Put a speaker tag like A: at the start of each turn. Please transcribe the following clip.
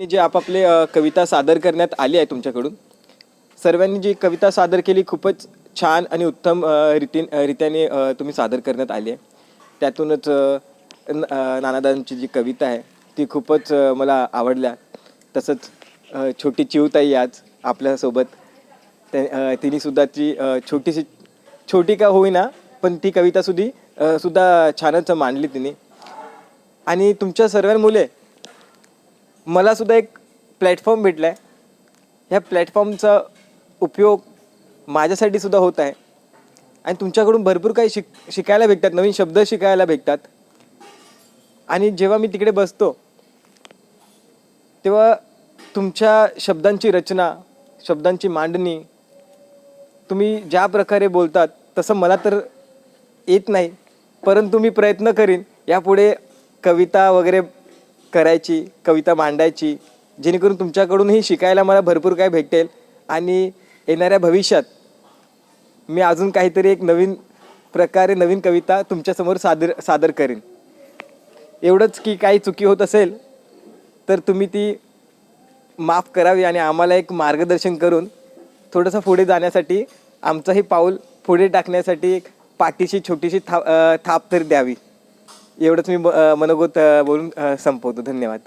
A: जे आपापले कविता सादर करण्यात आली आहे तुमच्याकडून सर्वांनी जी कविता सादर केली खूपच छान आणि उत्तम रीतीन रीत्याने तुम्ही सादर करण्यात आली आहे. त्यातूनच नानादांची जी कविता आहे ती खूपच मला आवडल्या. तसंच छोटी चिवताई आज आपल्यासोबत त्या तिनेसुद्धा ती छोटीशी छोटी का होईना पण ती कवितासुद्धी सुद्धा छानच मांडली तिने. आणि तुमच्या सर्वांमुळे मला सुद्धा एक प्लॅटफॉर्म भेटला आहे ह्या प्लॅटफॉर्मचा उपयोग माझ्यासाठी सुद्धा होत आहे. आणि तुमच्याकडून भरपूर काही शिक शिकायला भेटतात नवीन शब्द शिकायला भेटतात. आणि जेव्हा मी तिकडे बसतो तेव्हा तुमच्या शब्दांची रचना शब्दांची मांडणी तुम्ही ज्या प्रकारे बोलतात तसं मला तर येत नाही परंतु मी प्रयत्न करीन यापुढे कविता वगैरे करायची कविता मांडायची जेणेकरून तुमच्याकडूनही शिकायला मला भरपूर काय भेटेल आणि येणाऱ्या भविष्यात मी अजून काहीतरी एक नवीन प्रकारे नवीन कविता तुमच्यासमोर सादर सादर करेन. एवढंच की काही चुकी होत असेल तर तुम्ही ती माफ करावी आणि आम्हाला एक मार्गदर्शन करून थोडंसं पुढे जाण्यासाठी आमचंही पाऊल पुढे टाकण्यासाठी एक पाठीशी छोटीशी था थाप तरी द्यावी. एवढंच मी ब- मनोगत बोलून संपवतो. धन्यवाद.